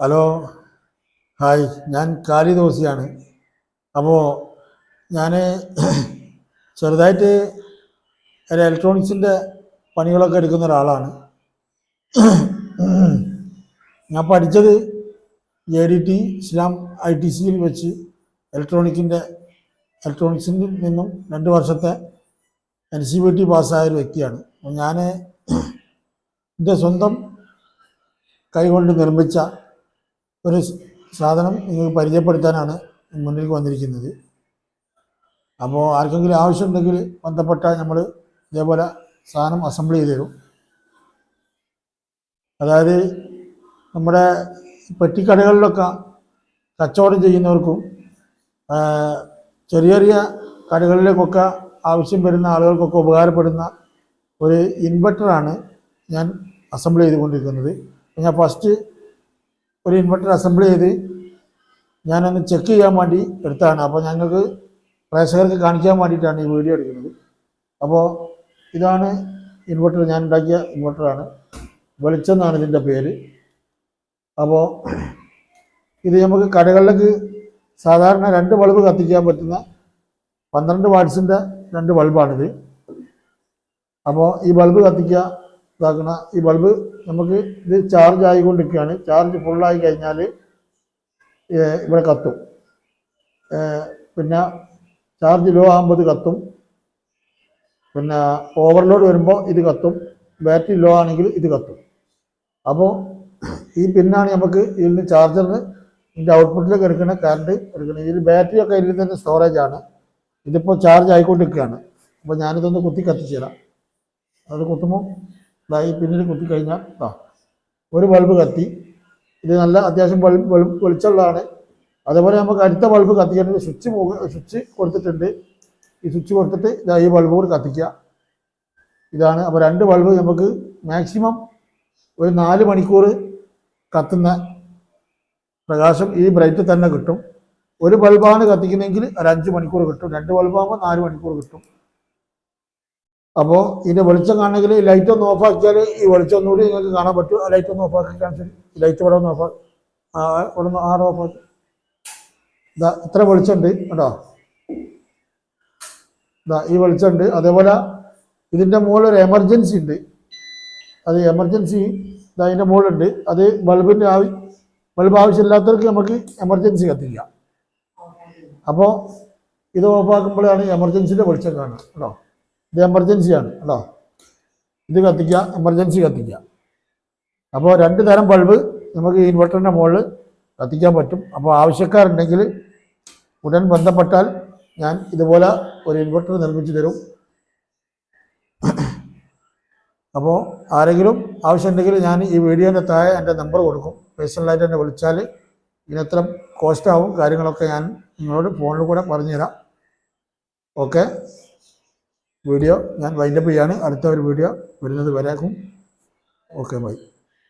Hello hi. ഞാൻ കാലി ദോസിയാണ് അപ്പോൾ ഞാൻ ചെറുതായിട്ട് ഒരു ഇലക്ട്രോണിക്സിന്റെ പണികളൊക്കെ എടുക്കുന്ന ഒരാളാണ്. ഞാൻ പഠിച്ചത് A D T Islam I T സിയിൽ വെച്ച് ഇലക്ട്രോണിക്കിന്റെ ഇലക്ട്രോണിക്സിൽ നിന്നും രണ്ട് വർഷത്തെ എൻ സി ബി ടി പാസ്സായ ഒരു വ്യക്തിയാണ്. ഞാൻ എന്റെ സ്വന്തം കൈകൊണ്ട് നിർമ്മിച്ച ഒരു സാധനം നിങ്ങൾക്ക് പരിചയപ്പെടുത്താനാണ് മുന്നിൽ വന്നിരിക്കുന്നത്. അപ്പോൾ ആർക്കെങ്കിലും ആവശ്യമുണ്ടെങ്കിൽ ബന്ധപ്പെട്ട നമ്മൾ ഇതേപോലെ സാധനം അസംബിൾ ചെയ്ത് തരും. അതായത് നമ്മുടെ പെട്ടിക്കടകളിലൊക്കെ കച്ചവടം ചെയ്യുന്നവർക്കും ചെറിയ ചെറിയ കടകളിലേക്കൊക്കെ ആവശ്യം വരുന്ന ആളുകൾക്കൊക്കെ ഉപകാരപ്പെടുന്ന ഒരു ഇൻവെർട്ടറാണ് ഞാൻ അസംബിൾ ചെയ്തുകൊണ്ടിരിക്കുന്നത്. ഞാൻ ഫസ്റ്റ് ഒരു ഇൻവെർട്ടർ അസംബിൾ ചെയ്ത് ഞാനൊന്ന് ചെക്ക് ചെയ്യാൻ വേണ്ടി എടുത്താണ്. അപ്പോൾ ഞങ്ങൾക്ക് പ്രേക്ഷകർക്ക് കാണിക്കാൻ വേണ്ടിയിട്ടാണ് ഈ വീഡിയോ എടുക്കുന്നത്. അപ്പോൾ ഇതാണ് ഇൻവെർട്ടർ ഞാൻ ഉണ്ടാക്കിയ ഇൻവെർട്ടറാണ് വെളിച്ചം എന്നാണ് ഇതിന്റെ പേര്. അപ്പോൾ ഇത് നമുക്ക് കടകളിലേക്ക് സാധാരണ രണ്ട് ബൾബ് കത്തിക്കാൻ പറ്റുന്ന പന്ത്രണ്ട് വാട്സിന്റെ രണ്ട് ബൾബാണിത് അപ്പോൾ ഈ ബൾബ് കത്തിക്കുക ഇതാക്കണ ഈ ബൾബ് നമുക്ക് ഇത് ചാർജ് ആയിക്കൊണ്ടിരിക്കുകയാണ്. ചാർജ് ഫുള്ളായി കഴിഞ്ഞാൽ ഇവിടെ കത്തും. പിന്നെ ചാർജ് ലോ ആകുമ്പോൾ ഇത് കത്തും. പിന്നെ ഓവർലോഡ് വരുമ്പോൾ ഇത് കത്തും. ബാറ്ററി ലോ ആണെങ്കിൽ ഇത് കത്തും. അപ്പോൾ ഈ പിന്നാണ് നമുക്ക് ഇതിൽ നിന്ന് ചാർജറിന് ഇതിന്റെ ഔട്ട്പുട്ടിലേക്ക് എടുക്കുന്ന കറണ്ട് എടുക്കുന്നത്. ഇതിൽ ബാറ്ററി ഒക്കെ ഇതിൽ തന്നെ സ്റ്റോറേജ് ആണ്. ഇതിപ്പോൾ ചാർജ് ആയിക്കൊണ്ടിരിക്കുകയാണ്. അപ്പോൾ ഞാനിതൊന്ന് കുത്തി കത്തിച്ചു തരാം. അത് കുത്തുമ്പോൾ ഈ പിന്നിൽ കുത്തി കഴിഞ്ഞാൽ ഒരു ബൾബ് കത്തി. ഇത് നല്ല അത്യാവശ്യം ബൾബ് ബൾബ് വെളിച്ചുള്ളതാണ് അതേപോലെ നമുക്ക് അടുത്ത ബൾബ് കത്തിക്കേണ്ടത് സ്വിച്ച് സ്വിച്ച് കൊടുത്തിട്ടുണ്ട്. ഈ സ്വിച്ച് കൊടുത്തിട്ട് ഇതാ ഈ ബൾബ് കൂടി കത്തിക്കുക. ഇതാണ് അപ്പോൾ രണ്ട് ബൾബ് നമുക്ക് മാക്സിമം ഒരു നാല് മണിക്കൂർ കത്തുന്ന പ്രകാശം ഈ ബ്രൈറ്റ് തന്നെ കിട്ടും. ഒരു ബൾബാണ് കത്തിക്കുന്നതെങ്കിൽ ഒരു അഞ്ച് മണിക്കൂർ കിട്ടും. രണ്ട് ബൾബാകുമ്പോൾ നാല് മണിക്കൂർ കിട്ടും. അപ്പോൾ ഇതിന്റെ വെളിച്ചം കാണണമെങ്കിൽ ലൈറ്റ് ഒന്ന് ഓഫ് ആക്കിയാൽ ഈ വെളിച്ചം ഒന്നുകൂടി നിങ്ങൾക്ക് കാണാൻ പറ്റും. ലൈറ്റ് ഒന്ന് ആക്കി കാണിച്ചു ലൈറ്റ് ഇവിടെ ഒന്ന് ഓഫ് ആ ഇവിടെ ഒന്ന് ആറ് ഓഫ് ആക്കി. ഇതാ ഇത്ര വെളിച്ചമുണ്ട് കേട്ടോ. ഇതാ ഈ വെളിച്ചമുണ്ട്. അതേപോലെ ഇതിന്റെ മുകളിൽ ഒരു എമർജൻസി ഉണ്ട്. അത് എമർജൻസി ഇതാ അതിന്റെ മുകളിലുണ്ട്. അത് ബൾബിന്റെ ആവി ബൾബ് ആവശ്യമില്ലാത്തവർക്ക് നമുക്ക് എമർജൻസി കത്തിക്കാം. അപ്പോൾ ഇത് ഓഫാക്കുമ്പോഴാണ് എമർജൻസിന്റെ വെളിച്ചം കാണുക. കേട്ടോ. ഇത് എമർജൻസിയാണ് കേട്ടോ. ഇത് കത്തിക്കുക എമർജൻസി കത്തിക്കുക. അപ്പോൾ രണ്ട് തരം ബൾബ് നമുക്ക് ഇൻവെർട്ടറിന്റെ മുകളിൽ കത്തിക്കാൻ പറ്റും. അപ്പോൾ ആവശ്യക്കാരുണ്ടെങ്കിൽ ഉടൻ ബന്ധപ്പെട്ടാൽ ഞാൻ ഇതുപോലെ ഒരു ഇൻവെർട്ടർ നിർമ്മിച്ചു തരും. അപ്പോൾ ആരെങ്കിലും ആവശ്യമുണ്ടെങ്കിൽ ഞാൻ ഈ വീഡിയോന്റെ താഴെ എന്റെ നമ്പർ കൊടുക്കും. പേഴ്സണലായിട്ട് എന്നെ വിളിച്ചാൽ ഇതിനെത്ര കോസ്റ്റാവും കാര്യങ്ങളൊക്കെ ഞാൻ നിങ്ങളോട് ഫോണിൽ കൂടെ പറഞ്ഞുതരാം. ഓക്കെ വീഡിയോ ഞാൻ വൈൻഡപ്പ് ചെയ്യാണ്. അടുത്ത ഒരു വീഡിയോ വരുന്നത് വരേക്കും. Okay bye